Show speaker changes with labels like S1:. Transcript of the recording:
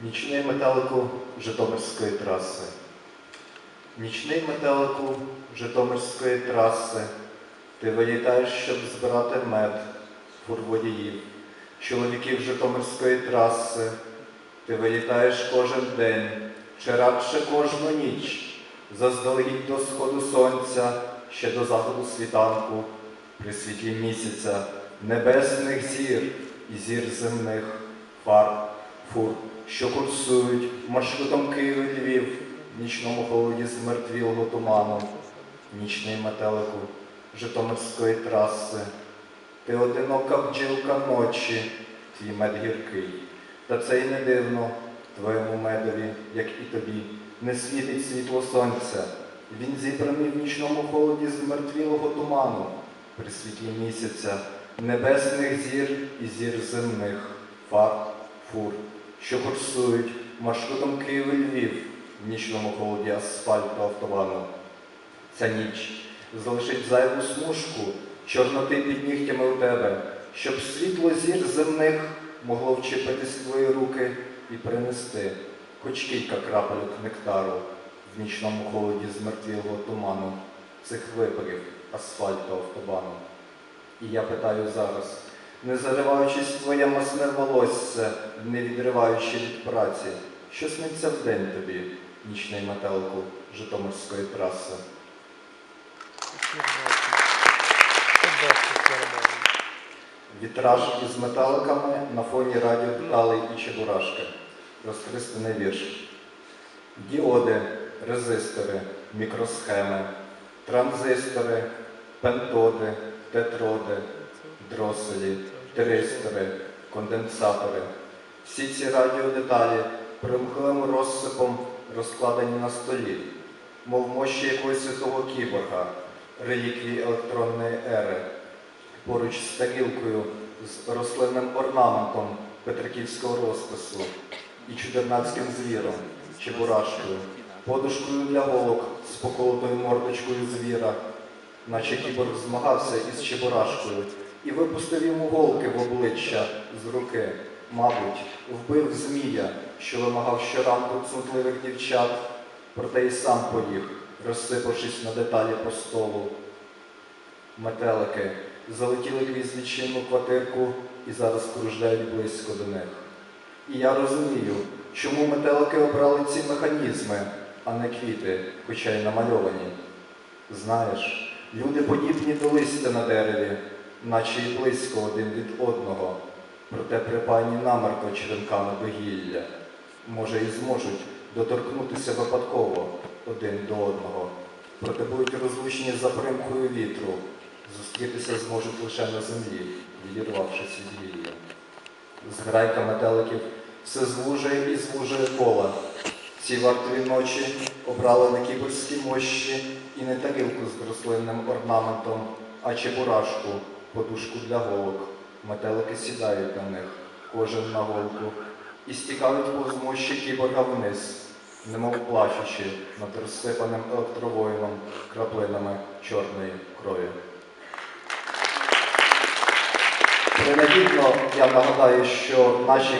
S1: Нічний метелику Житомирської траси. Нічний метелику Житомирської траси. Ти вилітаєш, щоб збирати мед фур водіїв, чоловіків Житомирської траси. Ти вилітаєш кожен день, чи радше кожну ніч, заздалегідь до сходу сонця, ще до заходу світанку, при світлі місяця, небесних зір і зір земних фар, фур, що курсують маршрутом Київ і Львів, в нічному холоді змертвілого туману, нічний метелику Житомирської траси. Ти одинока бджілка ночі, твій мед гіркий. Та це й не дивно, твоєму медові, як і тобі, не світить світло сонця. Він зібраний в нічному холоді змертвілого туману, при світлі місяця, небесних зір і зір земних, фар, фур, що курсують маршрутом Київ і Львів в нічному холоді асфальту автобану. Ця ніч залишить зайву смужку, чорноти під нігтями у тебе, щоб світло зір земних могло вчепитись твої руки і принести хоч кілька крапельок нектару в нічному холоді змертвілого туману цих випарів асфальту автобану. І я питаю зараз, не зариваючись в твоє масне волосся, не відриваючи від праці, що сниться вдень тобі, нічний метелику Житомирської траси. Вітраж із металиками на фоні радіо деталей і чебурашки. Розхристаний вірш. Діоди, резистори, мікросхеми, транзистори, пентоди, тетроди, дроселі, тиристори, конденсатори. Всі ці радіодеталі примхливим розсипом розкладені на столі, мов мощі якогось святого кіборга, реліквії електронної ери поруч з тарілкою з рослинним орнаментом петриківського розпису і чудернацьким звіром, чебурашкою, подушкою для голок з поколотою мордочкою звіра, наче кіборг змагався із чебурашкою і випустив йому голки в обличчя з руки. Мабуть, вбив змія, що вимагав щоранку цнутливих дівчат, проте й сам поїх, розсипавшись на деталі по столу. Метелики залетіли крізь відчинну квартирку і зараз кружляють близько до них. І я розумію, чому метелики обрали ці механізми, а не квіти, хоча й намальовані. Знаєш, люди подібні до листя на дереві, наче й близько один від одного, проте припані намертво черенками до гілля. Може, і зможуть доторкнутися випадково один до одного, проте будуть розлучені за примкою вітру, зустрітися зможуть лише на землі, відірвавшись від гілля. Зграйка метеликів все звужує і звужує кола. Ці вартові ночі обрали не кіберські мощі і не тарілку з рослинним орнаментом, а чебурашку, подушку для голок. Метелики сідають на них, кожен на голку, і стікають повз мощі кіборга вниз, немов плачучи над розсипаним електровоїном краплинами чорної крові. Принагідно я нагадаю, що наші